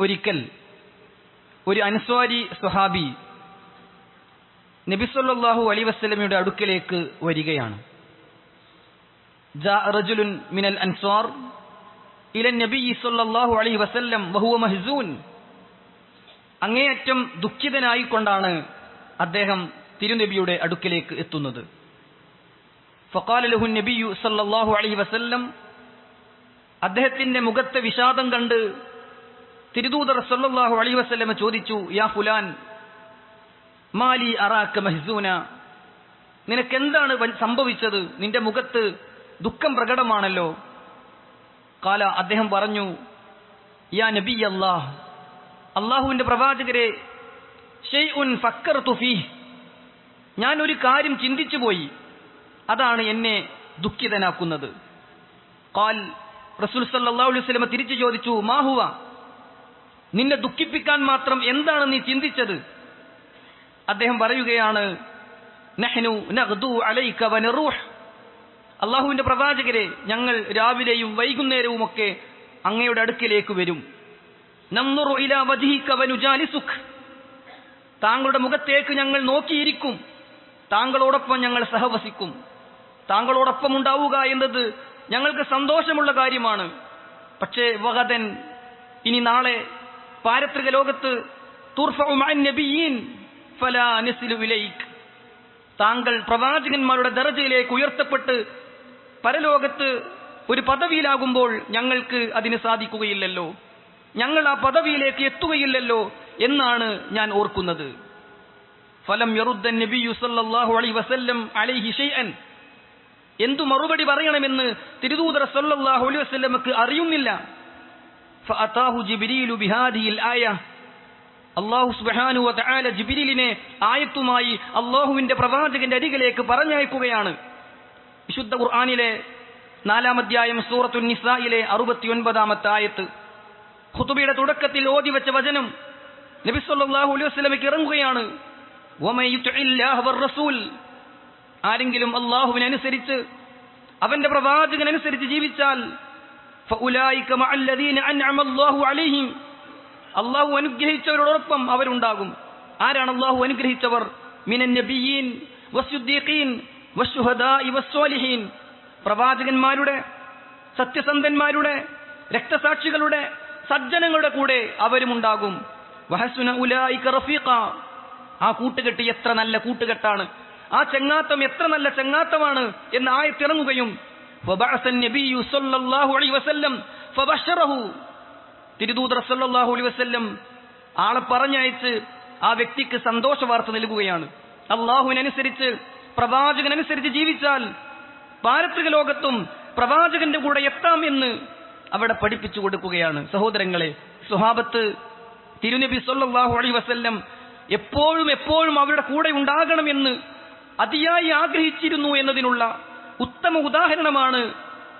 ഒരിക്കൽ ഒരു അൻസ്വാരി സ്വഹാബി നബിസൊല്ലാഹു അലി വസ്ലമയുടെ അടുക്കലേക്ക് വരികയാണ്. റജുലുൻ മിനൽ അൻസ്വാർ ഇല നബി സൊല്ലാഹു അലി വസല്ലം വഹുവ മഹ്സൂൻ. അങ്ങേയറ്റം ദുഃഖിതനായിക്കൊണ്ടാണ് അദ്ദേഹം തിരുനബിയുടെ അടുക്കലേക്ക് എത്തുന്നത്. ഫക്കാൽ ലഹു നബിയു സല്ലാഹു അലഹി വസല്ലം അദ്ദേഹത്തിന്റെ മുഖത്തെ വിഷാദം കണ്ട് തിരുദൂതർ സല്ലാഹു അലൈഹി വസ്ലമ ചോദിച്ചു യാ ഫുലാൻ മാലി അറാക്ക മഹ്സൂന നിനക്കെന്താണ് സംഭവിച്ചത്? നിന്റെ മുഖത്ത് ദുഃഖം പ്രകടമാണല്ലോ. കാല അദ്ദേഹം പറഞ്ഞു യാ നബി അല്ലാഹ് അള്ളാഹുവിന്റെ പ്രവാചകരെ ഷെയ്ഉൻ ഫക്കർതു ഫീഹ് ഞാൻ ഒരു കാര്യം ചിന്തിച്ചു പോയി അതാണ് എന്നെ ദുഃഖിതനാക്കുന്നത്. കാൽ റസൂൽ സല്ലാ അലൈഹി സ്വലമ തിരിച്ചു ചോദിച്ചു മാഹുവ നിന്നെ ദുഃഖിപ്പിക്കാൻ മാത്രം എന്താണ് നീ ചിന്തിച്ചത്? അദ്ദേഹം പറയുകയാണ് അള്ളാഹുവിന്റെ പ്രവാചകരെ ഞങ്ങൾ രാവിലെയും വൈകുന്നേരവും ഒക്കെ അങ്ങയുടെ അടുക്കിലേക്ക് വരും. താങ്കളുടെ മുഖത്തേക്ക് ഞങ്ങൾ നോക്കിയിരിക്കും. താങ്കളോടൊപ്പം ഞങ്ങൾ സഹവസിക്കും. താങ്കളോടൊപ്പം ഉണ്ടാവുക എന്നത് ഞങ്ങൾക്ക് സന്തോഷമുള്ള കാര്യമാണ്. പക്ഷേ വഹതൻ ഇനി നാളെ പാരത്രിക ലോകത്ത് താങ്കൾ പ്രവാചകന്മാരുടെ ദർജയിലേക്ക് ഉയർത്തപ്പെട്ട് പരലോകത്ത് ഒരു പദവിയിലാകുമ്പോൾ ഞങ്ങൾക്ക് അതിന് സാധിക്കുകയില്ലല്ലോ. ഞങ്ങൾ ആ പദവിയിലേക്ക് എത്തുകയില്ലല്ലോ എന്നാണ് ഞാൻ ഓർക്കുന്നത്. ഫലം യറുദ്ദൻ സല്ലല്ലാഹു അലൈഹി വസല്ലം അലൈഹി ഷൈഅൻ. എന്തു മറുപടി പറയണമെന്ന് തിരുദൂതർ സല്ലല്ലാഹു അലൈഹി വസല്ലമക്ക് അറിയുന്നില്ല. ഫഅതാഹു ജിബ്രീലു ബിഹാദിഹിൽ ആയ അള്ളാഹു സുബാനു വതആല ജിബ്രീലിനെ ആയത്തുമായി അള്ളാഹുവിന്റെ പ്രവാചകന്റെ അരികിലേക്ക് പറഞ്ഞയക്കുകയാണ്. വിശുദ്ധ ഖുർആാനിലെ നാലാം അധ്യായം സൂറത്തു നിസായിലെ അറുപത്തിയൊൻപതാമത്തെ ആയത്ത്. ഖുതുബിയുടെ തുടക്കത്തിൽ ഓതി വെച്ച വചനം നബി സല്ലല്ലാഹു അലൈഹി വസല്ലമയ്ക്ക് ഇറങ്ങുകയാണ്. വർ-റസൂൽ ആരെങ്കിലും അള്ളാഹുവിനനുസരിച്ച് അവന്റെ പ്രവാചകനനുസരിച്ച് ജീവിച്ചാൽ അള്ളാഹു അനുഗ്രഹിച്ചവരോടൊപ്പം അവരുണ്ടാകും. ആരാണ് അള്ളാഹു അനുഗ്രഹിച്ചവർ? മിനൻ നബിയീൻ വസ്സുദ്ദീഖീൻ വസ്സുഹദാഇ വസ്സാലിഹീൻ. പ്രവാചകന്മാരുടെ സത്യസന്ധന്മാരുടെ രക്തസാക്ഷികളുടെ സജ്ജനങ്ങളുടെ കൂടെ അവരുമുണ്ടാകും. വഹസുന ഉലായിക റഫീഖ. ആ കൂട്ടുകെട്ട് എത്ര നല്ല കൂട്ടുകെട്ടാണ്. ആ ചെങ്ങാത്തം എത്ര നല്ല ചെങ്ങാത്തമാണ് എന്ന് ആയത്തിറങ്ങുകയും وبعث النبي صلى الله عليه وسلم فبشره തിരുദൂതർ സല്ലല്ലാഹു അലൈഹി വസല്ലം ആളെ പറഞ്ഞയച്ച് ആ വ്യക്തിക്ക് സന്തോഷ വാർത്ത നൽകുകയാണ് അള്ളാഹുവിനനുസരിച്ച് പ്രവാചകനനുസരിച്ച് ജീവിച്ചാൽ പാരത്രിക ലോകത്തും പ്രവാചകന്റെ കൂടെ എത്താം എന്ന് അവിടെ പഠിപ്പിച്ചു കൊടുക്കുകയാണ് സഹോദരങ്ങളെ സുഹാബത്ത് തിരുനബി സല്ലല്ലാഹു അലൈഹി വസല്ലം എപ്പോഴും എപ്പോഴും അവരുടെ കൂടെ ഉണ്ടാകണമെന്ന് അതിയായി ആഗ്രഹിച്ചിരുന്നു എന്നതിനുള്ള ഉത്തമ ഉദാഹരണമാണ്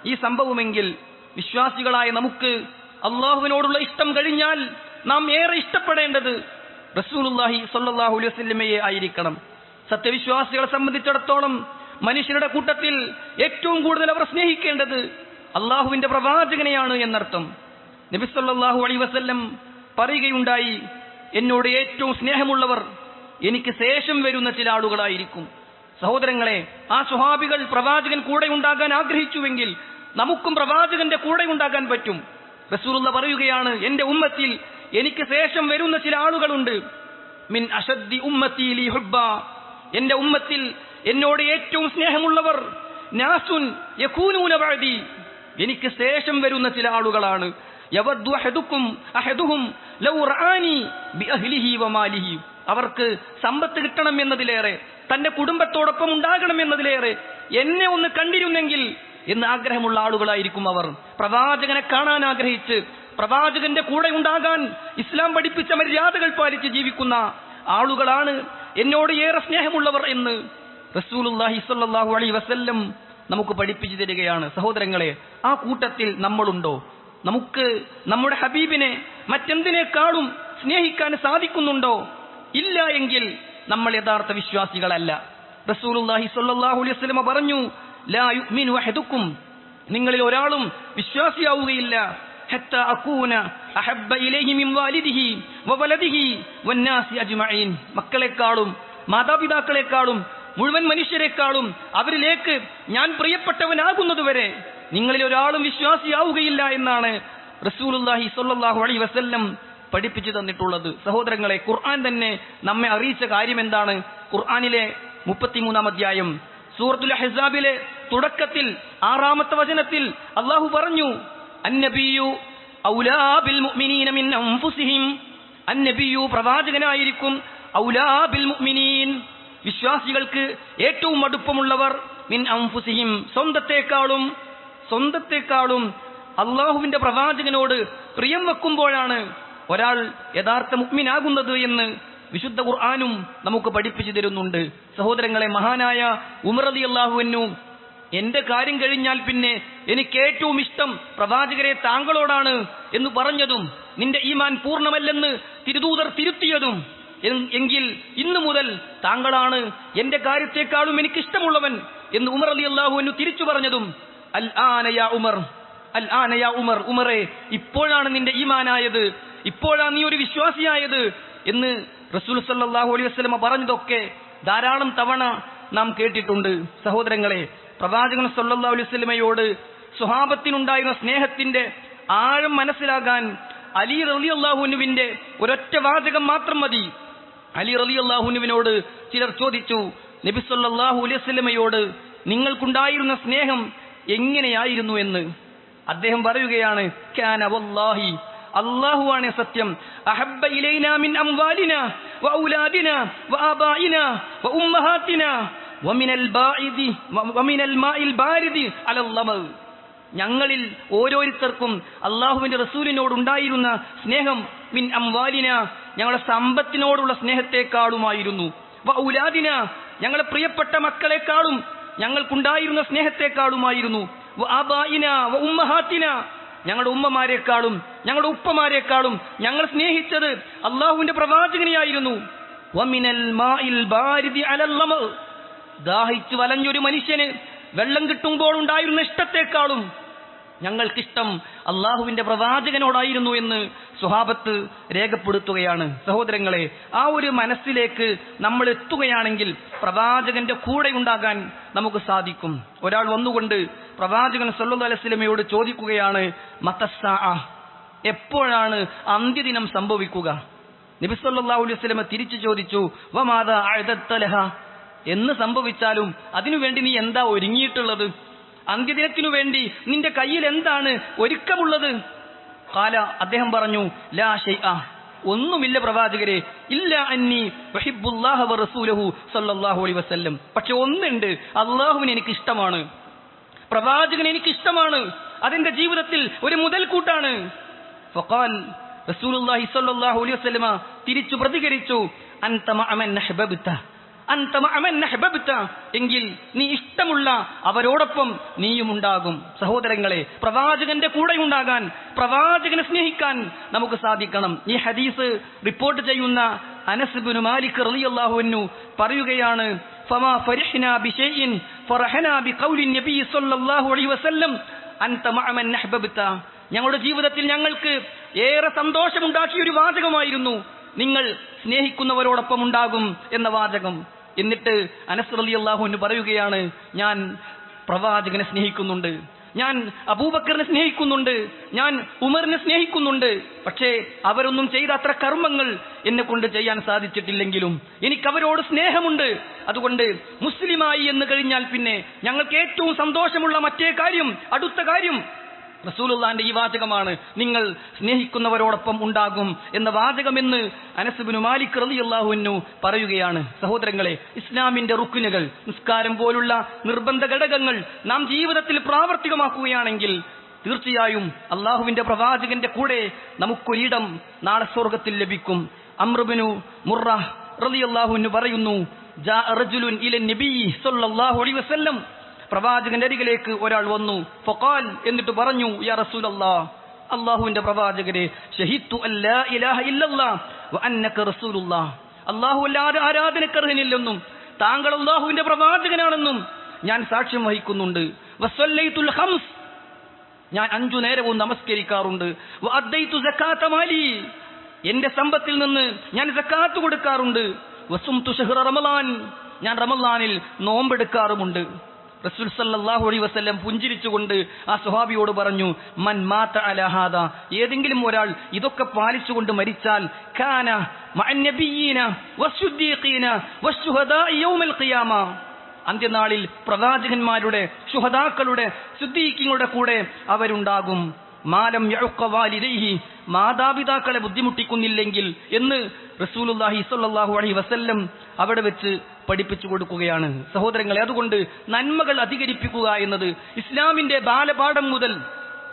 ഈ സംഭവമെങ്കിൽ വിശ്വാസികളായ നമുക്ക് അള്ളാഹുവിനോടുള്ള ഇഷ്ടം കഴിഞ്ഞാൽ നാം ഏറെ ഇഷ്ടപ്പെടേണ്ടത് റസൂലുള്ളാഹി സ്വല്ലല്ലാഹു അലൈഹി വസല്ലമയെ ആയിരിക്കണം. സത്യവിശ്വാസികളെ സംബന്ധിച്ചിടത്തോളം മനുഷ്യരുടെ കൂട്ടത്തിൽ ഏറ്റവും കൂടുതൽ അവർ സ്നേഹിക്കേണ്ടത് അള്ളാഹുവിന്റെ പ്രവാചകനെയാണ് എന്നർത്ഥം. നബി സല്ലാഹു അലൈഹി വസ്ല്ലം പറയുകയുണ്ടായി എന്നോട് ഏറ്റവും സ്നേഹമുള്ളവർ എനിക്ക് ശേഷം വരുന്ന ചില ആളുകളായിരിക്കും. സഹോദരങ്ങളെ ആ സ്വഹാബികൾ പ്രവാചകൻ കൂടെ ഉണ്ടാകാൻ ആഗ്രഹിച്ചുവെങ്കിൽ നമുക്കും പ്രവാചകന്റെ കൂടെ ഉണ്ടാകാൻ പറ്റും. റസൂലുള്ള പറയുകയാണ് എന്റെ ഉമ്മത്തിൽ എനിക്ക് ശേഷം വരുന്ന ചില ആളുകളുണ്ട്. മിൻ അഷദ്ദി ഉമ്മത്തി ലി ഹുബ്ബ. എന്റെ ഉമ്മത്തിൽ എന്നോട് ഏറ്റവും സ്നേഹമുള്ളവർ നാസുൻ യഖൂനൂന എനിക്ക് ശേഷം വരുന്ന ചില ആളുകളാണ്. യവദ്ദു അഹദുക്കും അഹദുഹും ലൗ ബിഅഹ്ലിഹി വമാലിഹി അവർക്ക് സമ്പത്ത് കിട്ടണം എന്നതിലേറെ തന്റെ കുടുംബത്തോടൊപ്പം ഉണ്ടാകണം എന്നതിലേറെ എന്നെ ഒന്ന് കണ്ടിരുന്നെങ്കിൽ എന്ന് ആഗ്രഹമുള്ള ആളുകളായിരിക്കും അവർ. പ്രവാചകനെ കാണാൻ ആഗ്രഹിച്ച് പ്രവാചകന്റെ കൂടെ ഉണ്ടാകാൻ ഇസ്ലാം പഠിപ്പിച്ച മര്യാദകൾ പാലിച്ച് ജീവിക്കുന്ന ആളുകളാണ് എന്നോട് ഏറെ സ്നേഹമുള്ളവർ എന്ന് റസൂലുല്ലാഹി സ്വല്ലല്ലാഹു അലൈഹി വസല്ലം നമുക്ക് പഠിപ്പിച്ചു തരികയാണ്. സഹോദരങ്ങളെ ആ കൂട്ടത്തിൽ നമ്മളുണ്ടോ? നമുക്ക് നമ്മുടെ ഹബീബിനെ മറ്റെന്തിനേക്കാളും സ്നേഹിക്കാൻ സാധിക്കുന്നുണ്ടോ? ഇല്ല എങ്കിൽ നമ്മൾ യഥാർത്ഥ വിശ്വാസികളല്ല. റസൂലുല്ലാഹി സ്വല്ലല്ലാഹു അലൈഹി വസല്ലം പറഞ്ഞു ലാ യുഅ്മിനു അഹദുക്കും. നിങ്ങളിൽ ഒരാളും വിശ്വാസിയാവുകയില്ല. ഹത്ത അകൂന അഹബ്ബ ഇലൈഹി മിൻ വാലിദിഹി വവലദിഹി വന്നാസി അജ്മഈൻ. മക്കളെക്കാളും മാതാപിതാക്കളെക്കാളും മുഴുവൻ മനുഷ്യരെക്കാളും അവരിലേക്ക് ഞാൻ പ്രിയപ്പെട്ടവനാകുന്നതുവരെ നിങ്ങളിൽ ഒരാളും വിശ്വാസിയാവുകയില്ല എന്നാണ് റസൂലുല്ലാഹി സ്വല്ലല്ലാഹു അലൈഹി വസല്ലം പഠിപ്പിച്ചു തന്നിട്ടുള്ളത്. സഹോദരങ്ങളെ ഖുർആൻ തന്നെ നമ്മെ അറിയിച്ച കാര്യം എന്താണ് ഖുർആാനിലെ മുപ്പത്തിമൂന്നാം അധ്യായം സൂറത്തുൽ ഹെസാബിലെ തുടക്കത്തിൽ ആറാമത്തെ വചനത്തിൽ അള്ളാഹു പറഞ്ഞു അന്നബിയു ഔലാബിൽ മിൻ പ്രവാചകനായിരിക്കും ഔലാബിൽ മുഅ്മിനീൻ. വിശ്വാസികൾക്ക് ഏറ്റവും അടുപ്പമുള്ളവർ മിൻ അൻഫുസിഹിം സ്വന്തത്തെക്കാളും സ്വന്തത്തെക്കാളും അള്ളാഹുവിന്റെ പ്രവാചകനോട് പ്രിയം വെക്കുമ്പോഴാണ് ഒരാൾ യഥാർത്ഥ മുഗ്മിനാകുന്നത് എന്ന് വിശുദ്ധ ഖുർആാനും നമുക്ക് പഠിപ്പിച്ചു തരുന്നുണ്ട്. സഹോദരങ്ങളെ മഹാനായ ഉമറതി അള്ളാഹുവിനു എന്റെ കാര്യം കഴിഞ്ഞാൽ പിന്നെ എനിക്ക് ഏറ്റവും ഇഷ്ടം പ്രവാചകരെ താങ്കളോടാണ് എന്ന് പറഞ്ഞതും നിന്റെ ഈമാൻ പൂർണമല്ലെന്ന് തിരുദൂതർ തിരുത്തിയതും. എങ്കിൽ ഇന്നു മുതൽ താങ്കളാണ് എന്റെ കാര്യത്തെക്കാളും എനിക്കിഷ്ടമുള്ളവൻ എന്ന് ഉമർ അലി അള്ളാഹുവിനു തിരിച്ചു പറഞ്ഞതും. അൽ ആനയ ഉമർ അൽ ആനയ ഉമർ ഉമറെ ഇപ്പോഴാണ് നിന്റെ ഈമാനായത് ഇപ്പോഴാണ് നീ ഒരു വിശ്വാസിയായത് എന്ന് റസൂൽ സല്ലാഹു അലൈഹി വസ്ലമ പറഞ്ഞതൊക്കെ ധാരാളം തവണ നാം കേട്ടിട്ടുണ്ട്. സഹോദരങ്ങളെ പ്രവാചകൻ സല്ലല്ലാഹു അലൈഹി വസല്ലമയോട് സുഹാബത്തിനുണ്ടായിരുന്ന സ്നേഹത്തിന്റെ ആഴം മനസ്സിലാകാൻ അലി റലി അള്ളാഹുനുവിന്റെ ഒരൊറ്റ വാചകം മാത്രം മതി. അലി റലി അള്ളാഹുനുവിനോട് ചിലർ ചോദിച്ചു നബി സല്ലാഹു അലൈഹി വസല്ലമയോട് നിങ്ങൾക്കുണ്ടായിരുന്ന സ്നേഹം എങ്ങനെയായിരുന്നു എന്ന്? അദ്ദേഹം പറയുകയാണ് കാന വല്ലാഹി അള്ളാഹുവാണ് സത്യം. അഹബ്ബ മിൻ അംവാലിന വ ഔലാദിന വ ആബായിന വ ഉമ്മഹാത്തിന വമിനൽ ബാഇദി വമിനൽ മാഇൽ ബാരിദി അലൽ ലമ ഞങ്ങളിൽ ഓരോരുത്തർക്കും അള്ളാഹുവിന്റെ റസൂലിനോടുണ്ടായിരുന്ന സ്നേഹം മിൻ അംവാലിന ഞങ്ങളുടെ സമ്പത്തിനോടുള്ള സ്നേഹത്തെക്കാളുമായിരുന്നു. വ ഔലാദിന ഞങ്ങളെ പ്രിയപ്പെട്ട മക്കളെക്കാളും ഞങ്ങൾക്കുണ്ടായിരുന്ന സ്നേഹത്തെക്കാളുമായിരുന്നു. വ ആബായിന വ ഉമ്മഹാത്തിന ഞങ്ങളുടെ ഉമ്മമാരെക്കാളും ഞങ്ങളുടെ ഉപ്പമാരെക്കാളും ഞങ്ങൾ സ്നേഹിച്ചത് അള്ളാഹുവിന്റെ പ്രവാചകനെയായിരുന്നു. ദാഹിച്ചു വലഞ്ഞൊരു മനുഷ്യന് വെള്ളം കിട്ടുമ്പോൾ ഉണ്ടായിരുന്ന ഇഷ്ടത്തെക്കാളും ഞങ്ങൾക്കിഷ്ടം അള്ളാഹുവിന്റെ പ്രവാചകനോടായിരുന്നു എന്ന് സ്വഹാബത്ത് രേഖപ്പെടുത്തുകയാണ്. സഹോദരങ്ങളെ ആ ഒരു മനസ്സിലേക്ക് നമ്മൾ എത്തുകയാണെങ്കിൽ പ്രവാചകന്റെ കൂടെ ഉണ്ടാകാൻ നമുക്ക് സാധിക്കും. ഒരാൾ വന്നുകൊണ്ട് പ്രവാചകൻ സല്ലു അലസ്ലമയോട് ചോദിക്കുകയാണ് മതസ്സ എപ്പോഴാണ് അന്ത്യദിനം സംഭവിക്കുക? നബി സല്ലല്ലാഹു അലൈഹി വസല്ലമ തിരിച്ചു ചോദിച്ചു വമാതാ എന്ന് സംഭവിച്ചാലും അതിനുവേണ്ടി നീ എന്താ ഒരുങ്ങിയിട്ടുള്ളത്? അന്ത്യദിനത്തിനു വേണ്ടി നിന്റെ കയ്യിൽ എന്താണ്? ഒരുക്കമുള്ളത്? കാല അദ്ദേഹം പറഞ്ഞു ലാ ഷൈഅ ഒന്നുമില്ല പ്രവാചകരെ. ഇല്ല അന്നി റസൂലഹു സല്ലല്ലാഹു അലൈഹി വസല്ലം. പക്ഷെ ഒന്നുണ്ട് അള്ളാഹുവിന് എനിക്ക് ഇഷ്ടമാണ് പ്രവാചകൻ എനിക്ക് ഇഷ്ടമാണ് അതെന്റെ ജീവിതത്തിൽ ഒരു മുതൽക്കൂട്ടാണ്. ഫഖാൽ റസൂലുള്ളാഹി സ്വല്ലല്ലാഹു അലൈഹി വസല്ലമ തിരിച്ചു പ്രതികരിച്ചു അൻത അമൻ എങ്കിൽ നീ ഇഷ്ടമുള്ള അവരോടൊപ്പം നീയും ഉണ്ടാകും. സഹോദരങ്ങളെ പ്രവാചകന്റെ കൂടെ ഉണ്ടാകാൻ പ്രവാചകനെ സ്നേഹിക്കാൻ നമുക്ക് സാധിക്കണം. ഈ ഹദീസ് റിപ്പോർട്ട് ചെയ്യുന്ന അനസ് ബിനു മാലിക് റളിയല്ലാഹു അൻഹു പറയുകയാണ് ഫമാ ബിശൈഇൻ ബിഖൗലി അലൈഹി വസല്ലം. ഞങ്ങളുടെ ജീവിതത്തിൽ ഞങ്ങൾക്ക് ഏറെ സന്തോഷമുണ്ടാക്കിയ ഒരു വാചകമായിരുന്നു നിങ്ങൾ സ്നേഹിക്കുന്നവരോടൊപ്പം ഉണ്ടാകും എന്ന വാചകം. എന്നിട്ട് അനസ് അലി അള്ളാഹുവിന് പറയുകയാണ് ഞാൻ പ്രവാചകനെ സ്നേഹിക്കുന്നുണ്ട്. ഞാൻ അബൂബക്കറിനെ സ്നേഹിക്കുന്നുണ്ട്. ഞാൻ ഉമറിനെ സ്നേഹിക്കുന്നുണ്ട്. പക്ഷേ അവരൊന്നും ചെയ്ത അത്ര കർമ്മങ്ങൾ എന്നെ കൊണ്ട് ചെയ്യാൻ സാധിച്ചിട്ടില്ലെങ്കിലും എനിക്ക് അവരോട് സ്നേഹമുണ്ട്. അതുകൊണ്ട് മുസ്ലിമായി എന്ന് കഴിഞ്ഞാൽ പിന്നെ ഞങ്ങൾക്ക് ഏറ്റവും സന്തോഷമുള്ള മറ്റേ കാര്യം അടുത്ത കാര്യം റസൂലുള്ളാന്റെ ഈ വാചകമാണ് നിങ്ങൾ സ്നേഹിക്കുന്നവരോടൊപ്പം ഉണ്ടാകും എന്ന വാചകമെന്ന് അനസുബിനു മാലിക് റലിയല്ലാഹുവിനു പറയുകയാണ്. സഹോദരങ്ങളെ ഇസ്ലാമിന്റെ റുക്കുനുകൾ നിസ്കാരം പോലുള്ള നിർബന്ധ ഘടകങ്ങൾ നാം ജീവിതത്തിൽ പ്രാവർത്തികമാക്കുകയാണെങ്കിൽ തീർച്ചയായും അള്ളാഹുവിന്റെ പ്രവാചകന്റെ കൂടെ നമുക്കൊരിടം നാളെ സ്വർഗത്തിൽ ലഭിക്കും. അമ്രുബിനു മുറ റളിയല്ലാഹുവിനു പറയുന്നു ജാ സല്ലല്ലാഹു അലൈഹി വസല്ലം പ്രവാചകന്റെ അരികിലേക്ക് ഒരാൾ വന്നു. ഫൊക്കാൽ എന്നിട്ട് പറഞ്ഞു യാ റസൂലല്ലാ അള്ളാഹുവിന്റെ പ്രവാചകരെ ഷഹിത്തു അല്ലാ ഇലാഹ ഇല്ലല്ലാ വ അന്നക അള്ളാഹു അല്ലാതെ ആരാധനക്കർഹനില്ലെന്നും താങ്കൾ അള്ളാഹുവിന്റെ പ്രവാചകനാണെന്നും ഞാൻ സാക്ഷ്യം വഹിക്കുന്നുണ്ട്. വസ്വല്ലൈത്തുൽ ഹംസ് ഞാൻ അഞ്ചു നേരവും നമസ്കരിക്കാറുണ്ട്. മാലി എന്റെ സമ്പത്തിൽ നിന്ന് ഞാൻ സക്കാത്ത് കൊടുക്കാറുണ്ട്. വസും ഷഹ്റ റമളാൻ ഞാൻ റമലാനിൽ നോമ്പെടുക്കാറുമുണ്ട്. റസൂൽ സല്ലാഹു അലൈ വസ്ല്ലം പുഞ്ചിരിച്ചുകൊണ്ട് ആ സ്വഹാബിയോട് പറഞ്ഞു മൻ മാത്ത അലഹാദ ഏതെങ്കിലും ഒരാൾ ഇതൊക്കെ പാലിച്ചുകൊണ്ട് മരിച്ചാൽ കാന അന്ത്യനാളിൽ പ്രവാചകന്മാരുടെ ശുഹദാക്കളുടെ ശുദ്ധീക്കിങ്ങളുടെ കൂടെ അവരുണ്ടാകും. മാലം യഉഖ വാലിദൈഹി മാതാപിതാക്കളെ ബുദ്ധിമുട്ടിക്കുന്നില്ലെങ്കിൽ എന്ന് റസൂലുള്ളാഹി സ്വല്ലല്ലാഹു അലൈഹി വസല്ലം അവിടെ വെച്ച് പഠിപ്പിച്ചു കൊടുക്കുകയാണ്. സഹോദരങ്ങളെ അതുകൊണ്ട് നന്മകൾ അധികരിപ്പിക്കുക എന്നത് ഇസ്ലാമിന്റെ ബാലപാഠം മുതൽ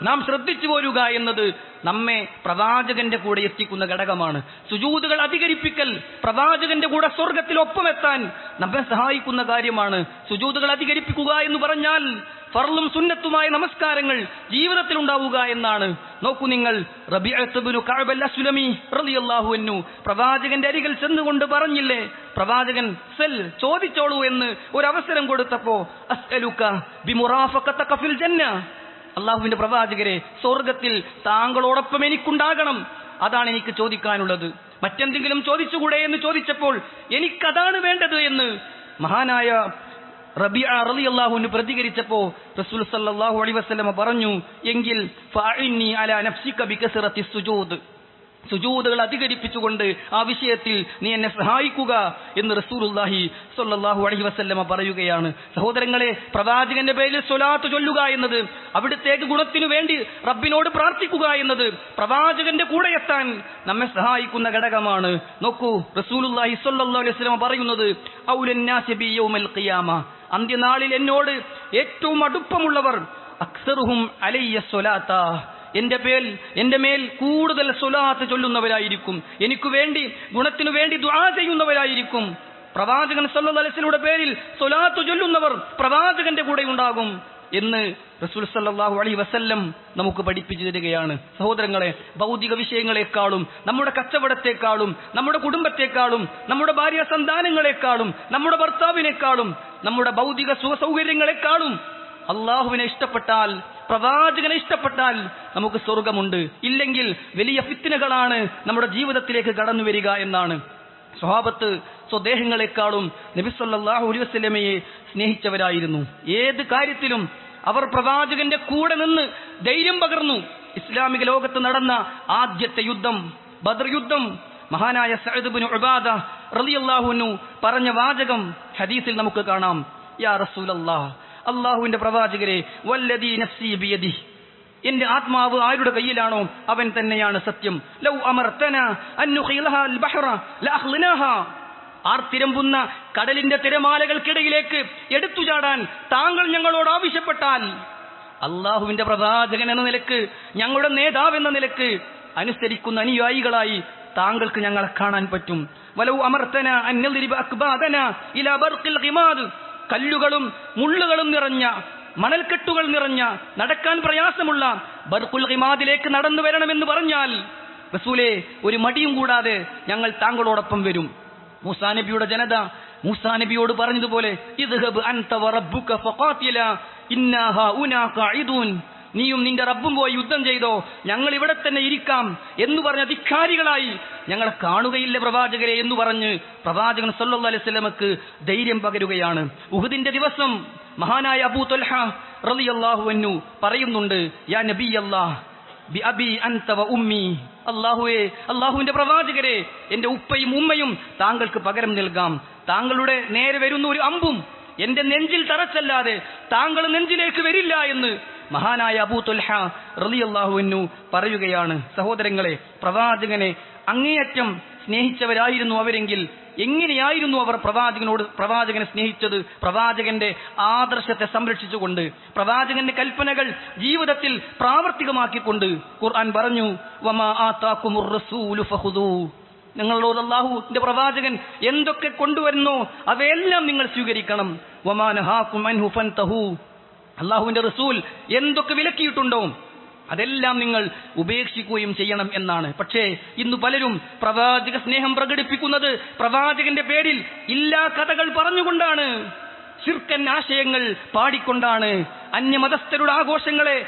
നാം ശ്രദ്ധിച്ചു പോരുക എന്നത് നമ്മെ പ്രവാചകന്റെ കൂടെ എത്തിക്കുന്ന ഘടകമാണ്. സുജൂതുകൾ അധികരിപ്പിക്കൽ പ്രവാചകന്റെ കൂടെ സ്വർഗത്തിൽ ഒപ്പമെത്താൻ നമ്മെ സഹായിക്കുന്ന കാര്യമാണ്. സുജൂതുകൾ അധികരിപ്പിക്കുക എന്ന് പറഞ്ഞാൽ ഫർളും സുന്നത്തുമായ നമസ്കാരങ്ങൾ ജീവിതത്തിൽ ഉണ്ടാവുക എന്നാണ്. നോക്കൂ നിങ്ങൾ അൻഹു പ്രവാചകന്റെ അരികിൽ ചെന്നുകൊണ്ട് പറഞ്ഞില്ലേ പ്രവാചകൻ സെൽ ചോദിച്ചോളൂ എന്ന് ഒരു അവസരം കൊടുത്തപ്പോ അള്ളാഹുവിന്റെ പ്രവാചകരെ സ്വർഗത്തിൽ താങ്കളോടൊപ്പം എനിക്കുണ്ടാകണം. അതാണ് എനിക്ക് ചോദിക്കാനുള്ളത്. മറ്റെന്തെങ്കിലും ചോദിച്ചുകൂടെ എന്ന് ചോദിച്ചപ്പോൾ എനിക്കതാണ് വേണ്ടത് എന്ന് മഹാനായ റബിയ റളിയല്ലാഹുവിന് പ്രതികരിച്ചപ്പോ റസൂൽ സല്ലല്ലാഹു അലൈഹി വസല്ലമ പറഞ്ഞു എങ്കിൽ ഫഅഇന്നി അലാ നഫ്സിക ബികസറത്തി സുജൂദ്. സുജൂദുകൾ അധികരിപ്പിച്ചുകൊണ്ട് ആ വിഷയത്തിൽ നീ എന്നെ സഹായിക്കുക എന്ന് റസൂലുള്ളാഹി സൊല്ലാഹു അലൈഹി വസ്ല്ലമ പറയുകയാണ്. സഹോദരങ്ങളെ പ്രവാചകന്റെ പേരിൽ സ്വലാത്ത് ചൊല്ലുക എന്നത് അവിടുത്തേക്ക് ഗുണത്തിനു വേണ്ടി റബ്ബിനോട് പ്രാർത്ഥിക്കുക എന്നത് പ്രവാചകന്റെ കൂടെ എത്താൻ നമ്മെ സഹായിക്കുന്ന ഘടകമാണ്. നോക്കൂ റസൂലുള്ളാഹി സൊല്ലാ അലൈഹി വസ്ലമ പറയുന്നത് അന്ത്യനാളിൽ എന്നോട് ഏറ്റവും അടുപ്പമുള്ളവർ അക്സറുഹും അലയ്യ സ്വലാത്ത. എന്റെ പേൽ എന്റെ മേൽ കൂടുതൽ സുലാത്ത് ചൊല്ലുന്നവരായിരിക്കും. എനിക്ക് വേണ്ടി ഗുണത്തിനു വേണ്ടി ദ്വാ ചെയ്യുന്നവരായിരിക്കും. പ്രവാചകൻ സല്ലല്ലാഹുടെ പേരിൽ സ്വലാത്ത് ചൊല്ലുന്നവർ പ്രവാചകന്റെ കൂടെ ഉണ്ടാകും എന്ന് റസൂൽ സല്ലാഹു അലൈഹി വസല്ലം നമുക്ക് പഠിപ്പിച്ചു തരികയാണ്. സഹോദരങ്ങളെ ഭൗതിക വിഷയങ്ങളെക്കാളും നമ്മുടെ കച്ചവടത്തെക്കാളും നമ്മുടെ കുടുംബത്തെക്കാളും നമ്മുടെ ഭാര്യ സന്താനങ്ങളെക്കാളും നമ്മുടെ ഭർത്താവിനേക്കാളും നമ്മുടെ ഭൗതിക സുഖ സൗകര്യങ്ങളെക്കാളും അള്ളാഹുവിനെ ഇഷ്ടപ്പെട്ടാൽ പ്രവാചകനെ ഇഷ്ടപ്പെട്ടാൽ നമുക്ക് സ്വർഗമുണ്ട്. ഇല്ലെങ്കിൽ വലിയ ഫിത്തിനകളാണ് നമ്മുടെ ജീവിതത്തിലേക്ക് കടന്നു വരിക എന്നാണ്. സ്വഭാവത്ത് സ്വദേഹങ്ങളെക്കാളും നബിസ്വല്ലാഹു അലൈഹി വസ്ലമയെ സ്നേഹിച്ചവരായിരുന്നു. ഏത് കാര്യത്തിലും അവർ പ്രവാചകന്റെ കൂടെ നിന്ന് ധൈര്യം പകർന്നു. ഇസ്ലാമിക ലോകത്ത് നടന്ന ആദ്യത്തെ യുദ്ധം ബദർ യുദ്ധം. മഹാനായ സഅദ്ബിൻ ഉബാദ റലിയല്ലാഹുനു പറഞ്ഞ വാചകം ഹദീസിൽ നമുക്ക് കാണാം. യാ റസൂലല്ലാഹ് അള്ളാഹുവിന്റെ പ്രവാചകരെ വല്ലദീ നഫ്സി ബിയദി എന്റെ ആത്മാവ് ആരുടെ കയ്യിലാണോ അവൻ തന്നെയാണ് സത്യം. ലൗ അമർത്തന ആർത്തിരമ്പുന്ന കടലിന്റെ തിരമാലകൾക്കിടയിലേക്ക് എടുത്തു ചാടാൻ താങ്കൾ ഞങ്ങളോട് ആവശ്യപ്പെട്ടാൽ അള്ളാഹുവിന്റെ പ്രവാചകൻ എന്ന നിലയ്ക്ക് ഞങ്ങളുടെ നേതാവ് എന്ന നിലയ്ക്ക് അനുസരിക്കുന്ന അനുയായികളായി താങ്കൾക്ക് ഞങ്ങളെ കാണാൻ പറ്റും. വലവ് അമർത്തന അന്യൽ അക്ബാദന ഇല കല്ലുകളും മുള്ളുകളും നിറഞ്ഞ മണൽക്കെട്ടുകൾ നിറഞ്ഞ നടക്കാൻ പ്രയാസമുള്ള ബർഖുൽ ഹിമാദിലേക്ക് നടന്നു വരണമെന്ന് പറഞ്ഞാൽ റസൂലെ ഒരു മടിയും കൂടാതെ ഞങ്ങൾ താങ്കളോടൊപ്പം വരും. മൂസാ നബിയുടെ ജനത മൂസാ നബിയോട് പറഞ്ഞതുപോലെ ഇദ്ഹബ് അൻത വറബ്ബുക ഫഖാതില നീയും നിന്റെ റബ്ബും പോയി യുദ്ധം ചെയ്തോ? ഞങ്ങൾ ഇവിടെ തന്നെ ഇരിക്കാം എന്ന് പറഞ്ഞ ധിക്കാരികളായി ഞങ്ങളെ കാണുകയില്ല പ്രവാചകരെ എന്ന് പറഞ്ഞ് പ്രവാചകൻ സല്ലു അലൈഹി സ്വലമക്ക് ധൈര്യം പകരുകയാണ്. ഉഹുദിന്റെ ദിവസം മഹാനായ അബൂ റളിയല്ലാഹു അൻഹു പറയുന്നുണ്ട് യാ നബി ബി അബി അൻത വ ഉമ്മി. അല്ലാഹുവേ അല്ലാഹുവിന്റെ പ്രവാചകരെ എന്റെ ഉപ്പയും ഉമ്മയും താങ്കൾക്ക് പകരം നൽകാം. താങ്കളുടെ നേരെ വരുന്ന ഒരു അമ്പും എന്റെ നെഞ്ചിൽ തറച്ചല്ലാതെ താങ്കൾ നെഞ്ചിലേക്ക് വരില്ല എന്ന് മഹാനായ അബൂ തുൽഹ റളിയല്ലാഹുവിനു പറയുകയാണ്. സഹോദരങ്ങളെ പ്രവാചകനെ അങ്ങേയറ്റം സ്നേഹിച്ചവരായിരുന്നു അവരെങ്കിൽ എങ്ങനെയായിരുന്നു അവർ പ്രവാചകനോട് പ്രവാചകനെ സ്നേഹിച്ചത്? പ്രവാചകന്റെ ആദർശത്തെ സംരക്ഷിച്ചുകൊണ്ട് പ്രവാചകന്റെ കൽപ്പനകൾ ജീവിതത്തിൽ പ്രാവർത്തികമാക്കിക്കൊണ്ട് ഖുർആൻ പറഞ്ഞു വമാ ആതാക്കുമുർ റസൂലു നിങ്ങളോട് അള്ളാഹുവിന്റെ പ്രവാചകൻ എന്തൊക്കെ കൊണ്ടുവരുന്നു അവയെല്ലാം നിങ്ങൾ സ്വീകരിക്കണം. അള്ളാഹുവിന്റെ റസൂൽ എന്തൊക്കെ വിലക്കിയിട്ടുണ്ടോ അതെല്ലാം നിങ്ങൾ ഉപേക്ഷിക്കുകയും ചെയ്യണം എന്നാണ്. പക്ഷേ ഇന്ന് പലരും പ്രവാചക സ്നേഹം പ്രകടിപ്പിക്കുന്നത് പ്രവാചകന്റെ പേരിൽ ഇല്ലാ കഥകൾ പറഞ്ഞുകൊണ്ടാണ്. ശിർക്കൻ ആശയങ്ങൾ പാടിക്കൊണ്ടാണ്. അന്യമതസ്ഥരുടെ ആഘോഷങ്ങളെ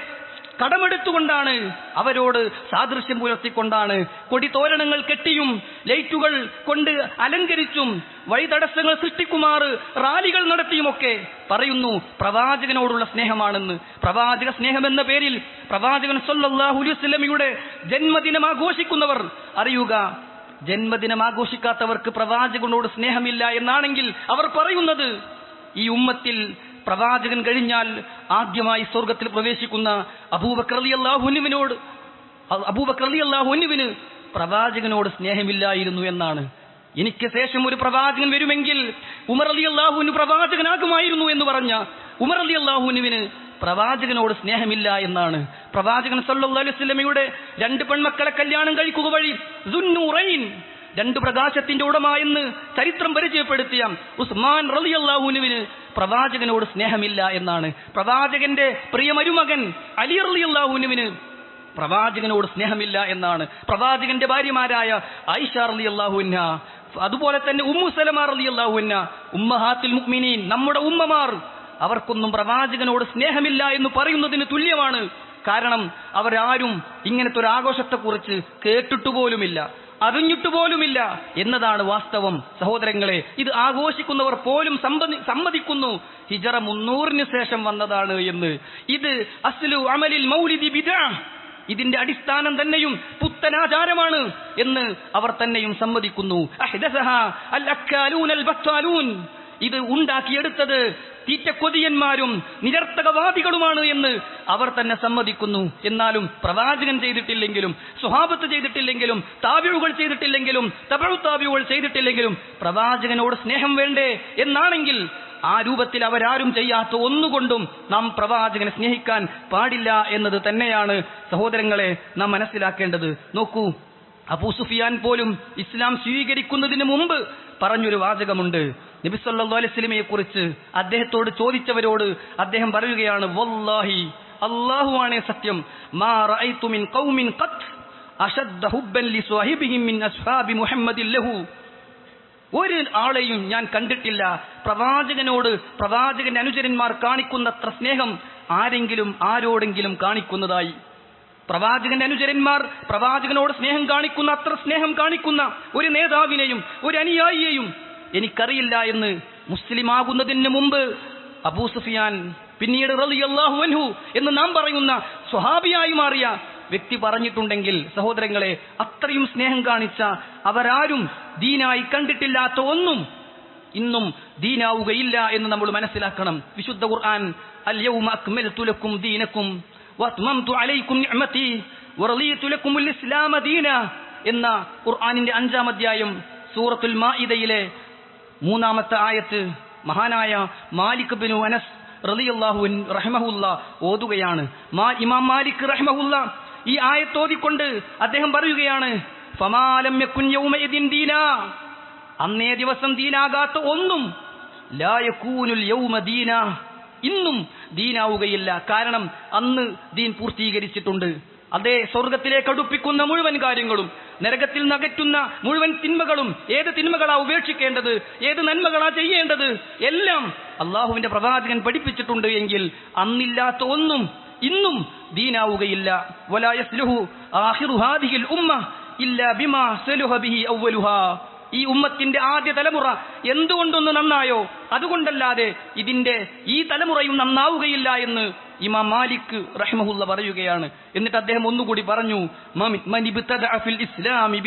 കടമെടുത്തുകൊണ്ടാണ് അവരോട് സാദൃശ്യം പുലർത്തിക്കൊണ്ടാണ് കൊടിതോരണങ്ങൾ കെട്ടിയും ലൈറ്റുകൾ കൊണ്ട് അലങ്കരിച്ചും വഴിതടസ്സങ്ങൾ സൃഷ്ടിക്കുമാറ് റാലികൾ നടത്തിയുമൊക്കെ പറയുന്നു പ്രവാചകനോടുള്ള സ്നേഹമാണെന്ന്. പ്രവാചക സ്നേഹം എന്ന പേരിൽ പ്രവാചകൻ വസല്ലമയുടെ ജന്മദിനം ആഘോഷിക്കുന്നവർ അറിയുക ജന്മദിനം ആഘോഷിക്കാത്തവർക്ക് പ്രവാചകനോട് സ്നേഹമില്ല എന്നാണെങ്കിൽ അവർ പറയുന്നത് ഈ ഉമ്മത്തിൽ പ്രവാചകൻ കഴിഞ്ഞാൽ ആദ്യമായി സ്വർഗത്തിൽ പ്രവേശിക്കുന്ന അബൂബക്കർ അലി അള്ളാഹുനുവിനോട് അബൂബക്കർ അള്ളാഹുനുവിന് പ്രവാചകനോട് സ്നേഹമില്ലായിരുന്നു എന്നാണ്. എനിക്ക് ശേഷം ഒരു പ്രവാചകൻ വരുമെങ്കിൽ ഉമർ അലി അള്ളാഹുവിന് പ്രവാചകനാകുമായിരുന്നു എന്ന് പറഞ്ഞ ഉമർ അലി അള്ളാഹുനുവിന് പ്രവാചകനോട് സ്നേഹമില്ല എന്നാണ്. പ്രവാചകൻ സല്ലു അലൈഹി വസല്ലമയുടെ രണ്ട് പെൺമക്കളെ കല്യാണം കഴിക്കുക വഴി രണ്ട് പ്രകാശത്തിന്റെ ഉടമ എന്ന് ചരിത്രം പരിചയപ്പെടുത്തിയ ഉസ്മാൻ റളിയല്ലാഹുനുവിന് പ്രവാചകനോട് സ്നേഹമില്ല എന്നാണ്. പ്രവാചകന്റെ പ്രിയമരുമകൻ അലി റളിയല്ലാഹുനുവിന് പ്രവാചകനോട് സ്നേഹമില്ല എന്നാണ്. പ്രവാചകന്റെ ഭാര്യമാരായ ഐഷ റളിയല്ലാഹുന്ന അതുപോലെ തന്നെ ഉമ്മു സലമ റളിയല്ലാഹുന്ന ഉമ്മഹാത്തുൽ മുഅ്മിനീൻ നമ്മുടെ ഉമ്മമാർ അവർക്കൊന്നും പ്രവാചകനോട് സ്നേഹമില്ല എന്ന് പറയുന്നതിന് തുല്യമാണ്. കാരണം അവരാരും ഇങ്ങനത്തെ ഒരു ആഘോഷത്തെക്കുറിച്ച് കേട്ടിട്ടുപോലുമില്ല. അറിഞ്ഞിട്ടുപോലുമില്ല എന്നതാണ് വാസ്തവം. സഹോദരങ്ങളെ ഇത് ആഘോഷിക്കുന്നവർ പോലും സമ്മതി- സമ്മതിക്കുന്നു. ഹിജറ മുന്നൂറിന് ശേഷം വന്നതാണ് എന്ന്. ഇത് അസ്ലു അമലിൽ മൗലിദി ബിദഅ ഇതിന്റെ അടിസ്ഥാനം തന്നെയും പുത്തനാചാരമാണ് എന്ന് അവർ തന്നെയും സമ്മതിക്കുന്നു. ഇത് ഉണ്ടാക്കിയെടുത്തത് തീറ്റക്കൊതിയന്മാരും നിരർത്ഥകവാദികളുമാണ് എന്ന് അവർ തന്നെ സമ്മതിക്കുന്നു. എന്നാലും പ്രവാചകൻ ചെയ്തിട്ടില്ലെങ്കിലും സ്വഹാബത്ത് ചെയ്തിട്ടില്ലെങ്കിലും താബിഴുകൾ ചെയ്തിട്ടില്ലെങ്കിലും തപഴു താബിഴുകൾ ചെയ്തിട്ടില്ലെങ്കിലും പ്രവാചകനോട് സ്നേഹം വേണ്ടേ എന്നാണെങ്കിൽ ആ രൂപത്തിൽ അവരാരും ചെയ്യാത്ത ഒന്നുകൊണ്ടും നാം പ്രവാചകനെ സ്നേഹിക്കാൻ പാടില്ല എന്നത് തന്നെയാണ് സഹോദരങ്ങളെ നാം മനസ്സിലാക്കേണ്ടത്. നോക്കൂ അബൂ സുഫിയാൻ പോലും ഇസ്ലാം സ്വീകരിക്കുന്നതിന് മുമ്പ് പറഞ്ഞൊരു വാചകമുണ്ട്. നബി സല്ലല്ലാഹു അലൈഹി വസല്ലമയെ കുറിച്ച് അദ്ദേഹത്തോട് ചോദിച്ചവരോട് അദ്ദേഹം പറയുകയാണ് വല്ലാഹി അള്ളാഹുവാണേ സത്യം. മാ റഅയ്തു മിൻ ഖൗമിൻ ഖത്ത് അഷദ്ദ ഹുബ്ബൻ ലി സ്വഹിബിഹിം മിൻ അസ്ഹാബി മുഹമ്മദിൻ ലഹു. ഒരു ആളെയും ഞാൻ കണ്ടിട്ടില്ല. പ്രവാചകനോട് പ്രവാചകന്റെ അനുചരന്മാർ കാണിക്കുന്നത്ര സ്നേഹം ആരെങ്കിലും ആരോടെങ്കിലും കാണിക്കുന്നതായി. പ്രവാചകന്റെ അനുചരന്മാർ പ്രവാചകനോട് സ്നേഹം കാണിക്കുന്ന അത്ര സ്നേഹം കാണിക്കുന്ന ഒരു നേതാവിനെയും ഒരു അനുയായിയെയും എനിക്കറിയില്ല എന്ന് മുസ്ലിം ആകുന്നതിന് മുമ്പ് അബൂ സുഫിയാൻ പിന്നീട് റളിയല്ലാഹു അൻഹു എന്ന് നാം പറയുന്ന സ്വഹാബിയായി മാറിയ വ്യക്തി പറഞ്ഞിട്ടുണ്ടെങ്കിൽ സഹോദരങ്ങളെ അത്രയും സ്നേഹം കാണിച്ച അവരാരും ദീനായി കണ്ടിട്ടില്ലാത്ത ഒന്നും ഇന്നും ദീനാവുകയില്ല എന്ന് നമ്മൾ മനസ്സിലാക്കണം. വിശുദ്ധ ഖുർആൻ അൽ യൗമ അക്മൽതു ലക്കും ദീനക്കും വഅത്മംതു അലൈക്കും നിഅമതി വറളിയതു ലക്കും അൽ ഇസ്ലാമ ദീന എന്ന ഖുർആനിന്റെ അഞ്ചാം അധ്യായം സൂറത്തുൽ മാഇദയിലെ മൂന്നാമത്തെ ആയത്ത് മഹാനായ മാലിക് ബിനു അനസ് റളിയല്ലാഹു റഹ്മഹുല്ല ഓതുകയാണ്. മാ ഇമാം മാലിക് റഹ്മഹുല്ല ഈ ആയത്തോതിക്കൊണ്ട് അദ്ദേഹം പറയുകയാണ് ഫമാലം യക്കുൻ യൗമഇദിൻ ദീനാ. അന്നേ ദിവസം ദീനാകാത്ത ഒന്നും ലാ യകൂനുൽ യൗമ ദീന. ഇന്നും ദീനാവുകയില്ല. കാരണം അന്ന് ദീൻ പൂർത്തീകരിച്ചിട്ടുണ്ട്. അതേ സ്വർഗത്തിലേക്ക് അടുപ്പിക്കുന്ന മുഴുവൻ കാര്യങ്ങളും നരകത്തിൽ നകറ്റുന്ന മുഴുവൻ തിന്മകളും ഏത് തിന്മകളാ ഉപേക്ഷിക്കേണ്ടത് ഏത് നന്മകളാ ചെയ്യേണ്ടത് എല്ലാം അള്ളാഹുവിന്റെ പ്രവാചകൻ പഠിപ്പിച്ചിട്ടുണ്ട് എങ്കിൽ അന്നില്ലാത്ത ഒന്നും ഇന്നും ദീനാവുകയില്ല. ആഹിറു ഹാദിഹിൽ ഉമ്മ ഇല്ല ബിമാ സലുഹ ബിഹി അവ്വലുഹാ. ഈ ഉമ്മത്തിന്റെ ആദ്യ തലമുറ എന്തുകൊണ്ടൊന്ന് നന്നായോ? അതുകൊണ്ടല്ലാതെ ഇതിന്റെ ഈ തലമുറയും നന്നാവുകയില്ല എന്ന് ഇമാം മാലിക് റഹ്മഹുല്ല പറയുകയാണ്. എന്നിട്ട് അദ്ദേഹം ഒന്നുകൂടി പറഞ്ഞു "മൻ- മൻ ഇബ്തദഅ ഫിൽ ഇസ്ലാമി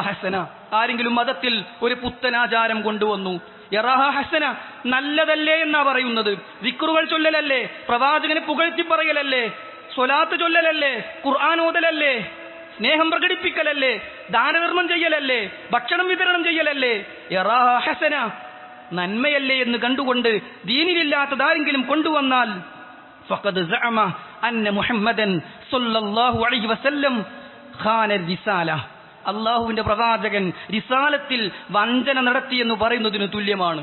ഹസന. ആരെങ്കിലും മതത്തിൽ ഒരു പുത്തനാചാരം കൊണ്ടുവന്നു യറാഹ ഹസന നല്ലതല്ലേ എന്നാ പറയുന്നത്? വിക്റുകൾ ചൊല്ലലല്ലേ? പ്രവാചകനെ പുകഴ്ത്തി പറയലല്ലേ? സ്വലാത്ത് ചൊല്ലലല്ലേ? ഖുർആൻ ഓതലല്ലേ? സ്നേഹം പ്രകടിപ്പിക്കലല്ലേ? ദാനധർമ്മം ചെയ്യലല്ലേ? ഭക്ഷണം വിതരണം ചെയ്യലല്ലേ? ഹസന നന്മയല്ലേ എന്ന് കണ്ടുകൊണ്ട് ദീനിലില്ലാത്തതാരെങ്കിലും കൊണ്ടുവന്നാൽ ഫഖദ് സഅമ മുഹമ്മദൻ അലൈഹി വസല്ലം ഖാന അള്ളാഹുവിന്റെ പ്രവാചകൻ റിസാലത്തിൽ വഞ്ചന നടത്തിയെന്ന് പറയുന്നതിന് തുല്യമാണ്.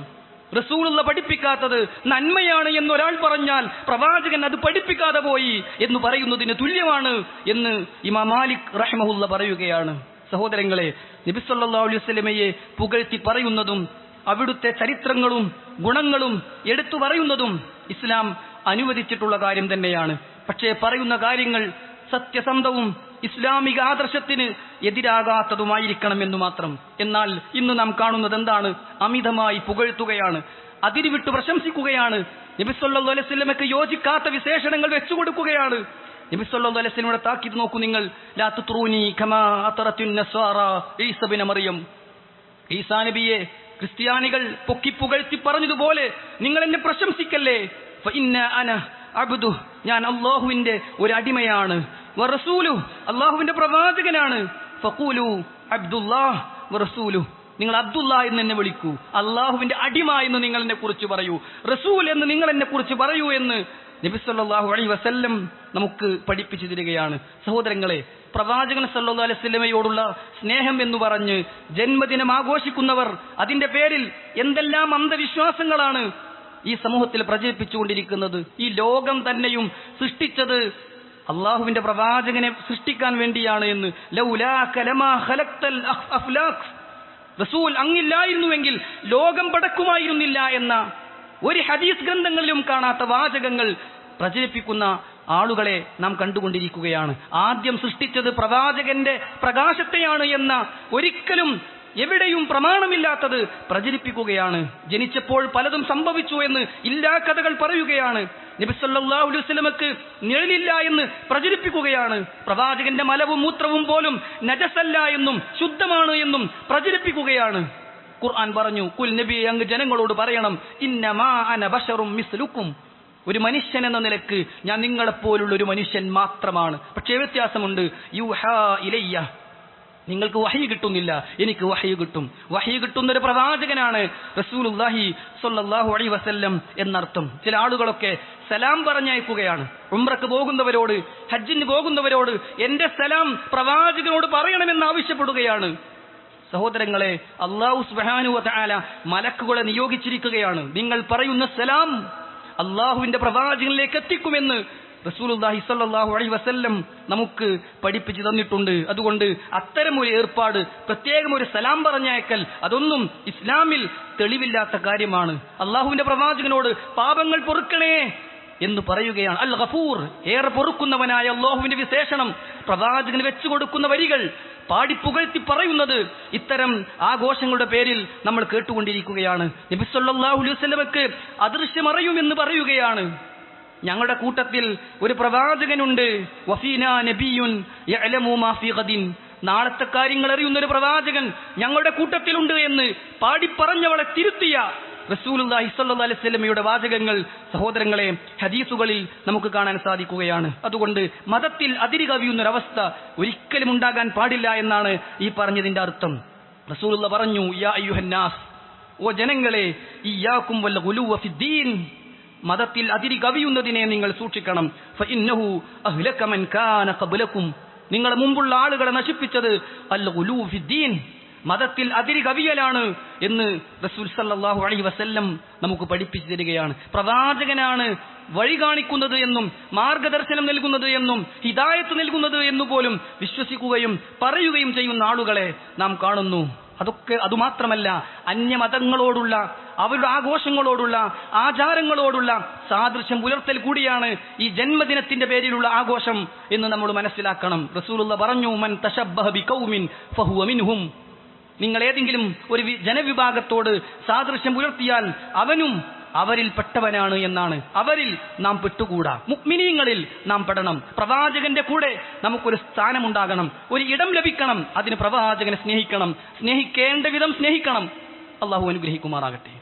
റസൂലുള്ള പഠിപ്പിക്കാത്തത് നന്മയാണ് എന്ന് ഒരാൾ പറഞ്ഞാൽ പ്രവാചകൻ അത് പഠിപ്പിക്കാതെ പോയി എന്ന് പറയുന്നതിന് തുല്യമാണ് എന്ന് ഇമാം മാലിക് റഹ്മഹുല്ല പറയുകയാണ്. സഹോദരങ്ങളെ നബി സല്ലല്ലാഹു അലൈഹി പുകഴ്ത്തി പറയുന്നതും അവിടുത്തെ ചരിത്രങ്ങളും ഗുണങ്ങളും എടുത്തു പറയുന്നതും ഇസ്ലാം അനുവദിച്ചിട്ടുള്ള കാര്യം തന്നെയാണ്. പക്ഷേ പറയുന്ന കാര്യങ്ങൾ സത്യസന്ധവും ഇസ്ലാമിക ആദർശത്തിന് എതിരാകാത്തതുമായിരിക്കണം എന്ന് മാത്രം. എന്നാൽ ഇന്ന് നാം കാണുന്നത് എന്താണ്? അമിതമായി പുകഴ്ത്തുകയാണ്. അതിരുവിട്ട് പ്രശംസിക്കുകയാണ്. നബിസ്വല്ലാ അലൈസ്ലമക്ക് യോജിക്കാത്ത വിശേഷണങ്ങൾ വെച്ചുകൊടുക്കുകയാണ്. നബിസ്വല്ലാ അലൈസ്ലമിയുടെ താക്കീത് നോക്കൂ നിങ്ങൾ. മറിയം. ഈസാ നബിയെ ക്രിസ്ത്യാനികൾ പൊക്കിപ്പുകഴ്ത്തി പറഞ്ഞതുപോലെ നിങ്ങൾ എന്നെ പ്രശംസിക്കല്ലേ? അന അബ്ദു. ഞാൻ അള്ളാഹുവിന്റെ ഒരു അടിമയാണ്. വറസൂലു അള്ളാഹുവിന്റെ പ്രവാചകനാണ്. ഫഖൂലു അബ്ദുല്ലാഹ് വറസൂലു നിങ്ങൾ അബ്ദുല്ല എന്ന് എന്നെ വിളിക്കൂ. അള്ളാഹുവിന്റെ അടിമ എന്ന് നിങ്ങൾ എന്നെ കുറിച്ച് പറയൂ. റസൂൽ എന്ന് നിങ്ങൾ എന്നെ കുറിച്ച് പറയൂ എന്ന് നബി സല്ലല്ലാഹു അലൈഹി വസല്ലം നമുക്ക് പഠിപ്പിച്ചു തരികയാണ്. സഹോദരങ്ങളെ പ്രവാചകൻ സല്ലു അലൈഹി വസല്ലമയോടുള്ള സ്നേഹം എന്ന് പറഞ്ഞ് ജന്മദിനം ആഘോഷിക്കുന്നവർ അതിന്റെ പേരിൽ എന്തെല്ലാം അന്ധവിശ്വാസങ്ങളാണ് ഈ സമൂഹത്തിൽ പ്രചരിപ്പിച്ചുകൊണ്ടിരിക്കുന്നത്. ഈ ലോകം തന്നെയും സൃഷ്ടിച്ചത് അള്ളാഹുവിന്റെ പ്രവാചകനെ സൃഷ്ടിക്കാൻ വേണ്ടിയാണ് എന്ന്. റസൂൽ അങ്ങില്ലായിരുന്നുവെങ്കിൽ ലോകം പടക്കുമായിരുന്നില്ല എന്ന ഒരു ഹദീസ് ഗ്രന്ഥങ്ങളിലും കാണാത്ത വാചകങ്ങൾ പ്രചരിപ്പിക്കുന്ന ആളുകളെ നാം കണ്ടുകൊണ്ടിരിക്കുകയാണ്. ആദ്യം സൃഷ്ടിച്ചത് പ്രവാചകന്റെ പ്രകാശത്തെയാണ് എന്ന ഒരിക്കലും എവിടെയും പ്രമാണമില്ലാത്തത് പ്രചരിപ്പിക്കുകയാണ്. ജനിച്ചപ്പോൾ പലതും സംഭവിച്ചു എന്ന് ഇല്ലാ കഥകൾ പറയുകയാണ്. വസല്ലമക്ക് നിഴലില്ല എന്ന് പ്രചരിപ്പിക്കുകയാണ്. പ്രവാചകന്റെ മലവും മൂത്രവും പോലും നജസല്ല എന്നും ശുദ്ധമാണ് എന്നും പ്രചരിപ്പിക്കുകയാണ്. ഖുർആൻ പറഞ്ഞു കുൽ നബി അങ്ങ് ജനങ്ങളോട് പറയണം ഇന്നമാ അന മിസ്ലുക്കും. ഒരു മനുഷ്യൻ എന്ന നിലയ്ക്ക് ഞാൻ നിങ്ങളെപ്പോലുള്ള ഒരു മനുഷ്യൻ മാത്രമാണ്. പക്ഷേ വ്യത്യാസമുണ്ട്. യുഹാ ഇലയ്യ. നിങ്ങൾക്ക് വഹി കിട്ടുന്നില്ല. എനിക്ക് വഹി കിട്ടും. വഹി കിട്ടുന്ന ഒരു പ്രവാചകനാണ് സ്വല്ലല്ലാഹു അലൈഹി വസല്ലം എന്നർത്ഥം. ചില ആളുകളൊക്കെ സലാം പറഞ്ഞയക്കുകയാണ്. ഉംറക്ക് പോകുന്നവരോട് ഹജ്ജിന് പോകുന്നവരോട് എന്റെ സലാം പ്രവാചകനോട് പറയണമെന്ന് ആവശ്യപ്പെടുകയാണ്. സഹോദരങ്ങളെ അള്ളാഹു സുബ്ഹാനഹു വതആല മലക്കുകളെ നിയോഗിച്ചിരിക്കുകയാണ്. നിങ്ങൾ പറയുന്ന സലാം അള്ളാഹുവിന്റെ പ്രവാചകനിലേക്ക് എത്തിക്കുമെന്ന് അലൈഹി വസല്ലം നമുക്ക് പഠിപ്പിച്ചു തന്നിട്ടുണ്ട്. അതുകൊണ്ട് അത്തരം ഒരു ഏർപ്പാട് പ്രത്യേകം ഒരു സലാം പറഞ്ഞയക്കൽ അതൊന്നും ഇസ്ലാമിൽ തെളിവില്ലാത്ത കാര്യമാണ്. അള്ളാഹുവിന്റെ പ്രവാചകനോട് പാപങ്ങൾ പൊറുക്കണേ. എന്ന് പറയുകയാണ്. അൽ ഗഫൂർ ഏറെ പൊറുക്കുന്നവനായ അള്ളാഹുവിന്റെ വിശേഷണം പ്രവാചകന് വെച്ചു കൊടുക്കുന്ന വരികൾ പാടി പുകഴ്ത്തി പറയുന്നത് ഇത്തരം ആഘോഷങ്ങളുടെ പേരിൽ നമ്മൾ കേട്ടുകൊണ്ടിരിക്കുകയാണ്. നബി സല്ലല്ലാഹു അലൈഹി വസല്ലമക്ക് അദൃശ്യമറിയുമെന്ന് പറയുകയാണ്. ഞങ്ങളുടെ കൂട്ടത്തിൽ ഒരു പ്രവാചകനുണ്ട്. വഫീന നബിയുൻ നാളത്തെ കാര്യങ്ങൾ അറിയുന്ന ഒരു പ്രവാചകൻ ഞങ്ങളുടെ കൂട്ടത്തിലുണ്ട് എന്ന് പാടി പറഞ്ഞവളെ തിരുത്തിയ അലൈഹി വസല്ലമയുടെ വാചകങ്ങൾ സഹോദരങ്ങളെ ഹദീസുകളിൽ നമുക്ക് കാണാൻ സാധിക്കുകയാണ്. അതുകൊണ്ട് മതത്തിൽ അതിരി കവിയുന്നൊരവസ്ഥ ഒരിക്കലും ഉണ്ടാകാൻ പാടില്ല എന്നാണ് ഈ പറഞ്ഞതിന്റെ അർത്ഥം. റസൂലുള്ള പറഞ്ഞു യാ ഓ ജനങ്ങളെ ഇയ്യാക്കും വല്ല ഗുലുവീൻ മതത്തിൽ അതിരി കവിയുന്നതിനെ നിങ്ങൾ സൂക്ഷിക്കണം. നിങ്ങളുടെ മുമ്പുള്ള ആളുകളെ നശിപ്പിച്ചത് അല്ല ഗുലൂ ഫിദ്ദീൻ മതത്തിൽ അതിരി കവിയലാണ് എന്ന് റസൂൽ സല്ലാഹു അലൈഹി വസല്ലം നമുക്ക് പഠിപ്പിച്ചു തരികയാണ്. പ്രവാചകനാണ് വഴി കാണിക്കുന്നത് എന്നും മാർഗദർശനം നൽകുന്നത് എന്നും ഹിതായത്ത് നൽകുന്നത് എന്നുപോലും വിശ്വസിക്കുകയും പറയുകയും ചെയ്യുന്ന ആളുകളെ നാം കാണുന്നു. അതൊക്കെ അതുമാത്രമല്ല അന്യമതങ്ങളോടുള്ള അവരുടെ ആഘോഷങ്ങളോടുള്ള ആചാരങ്ങളോടുള്ള സാദൃശ്യം പുലർത്തൽ കൂടിയാണ് ഈ ജന്മദിനത്തിന്റെ പേരിലുള്ള ആഘോഷം എന്ന് നമ്മൾ മനസ്സിലാക്കണം. റസൂലുള്ള പറഞ്ഞു മൻ തശബ്ബഹ ബിഖൗമിൻ ഫഹുവ മിൻഹും. നിങ്ങൾ ഏതെങ്കിലും ഒരു ജനവിഭാഗത്തോട് സാദൃശ്യം പുലർത്തിയാൽ അവനും അവരിൽ പെട്ടവനാണ് എന്നാണ്. അവരിൽ നാം പെട്ടുകൂടാ. മുക്മിനീങ്ങളിൽ നാം പെടണം. പ്രവാചകന്റെ കൂടെ നമുക്കൊരു സ്ഥാനമുണ്ടാകണം. ഒരു ഇടം ലഭിക്കണം. അതിന് പ്രവാചകനെ സ്നേഹിക്കണം. സ്നേഹിക്കേണ്ട വിധം സ്നേഹിക്കണം. അള്ളാഹു അനുഗ്രഹിക്കുമാറാകട്ടെ.